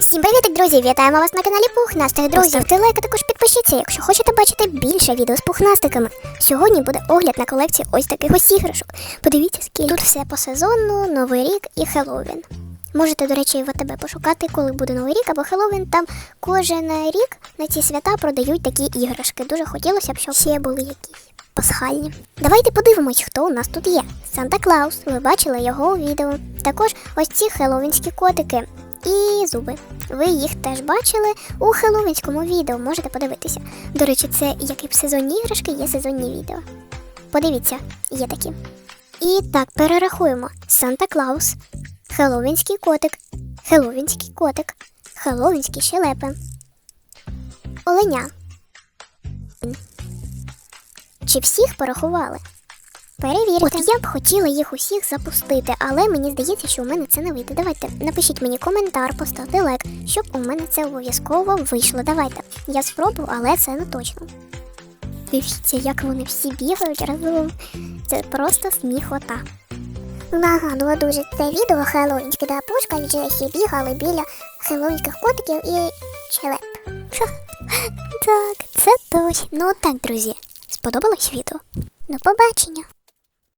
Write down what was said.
Всім привіт, друзі! Вітаємо вас на каналі Пухнастих друзів. Ставте лайк, а також підпишіться, якщо хочете бачити більше відео з пухнастиками. Сьогодні буде огляд на колекцію ось таких ось іграшок. Подивіться, скільки тут все по сезону, Новий рік і Хеллоуін. Можете, до речі, в АТБ пошукати, коли буде Новий рік або Хеллоуін. Там кожен рік на ці свята продають такі іграшки. Дуже хотілося б, щоб ще були якісь пасхальні. Давайте подивимось, хто у нас тут є. Санта Клаус, ви бачили його у відео. Також ось ці хеллоуінські котики і зуби. Ви їх теж бачили у хеллоуінському відео, можете подивитися. До речі, це як і в сезонні іграшки, є сезонні відео. Подивіться, є такі. І так, перерахуємо: Санта Клаус, Хеллоуінський котик, Хеллоуінський котик, Хеллоуінські щелепи, Оленя. Чи всіх порахували? Перевірте. От я б хотіла їх усіх запустити, але мені здається, що у мене це не вийде. Давайте напишіть мені коментар, поставте лайк, щоб у мене це обов'язково вийшло. Давайте. Я спробую, але це не точно. Дивіться, як вони всі бігають разом. Це просто сміхота. Нагадую дуже це відео хеллоуінське, де Пушка і Джесі бігали біля хеллоуінських котиків і челеп. Так, це точно. Ну так, друзі, сподобалось відео? До побачення!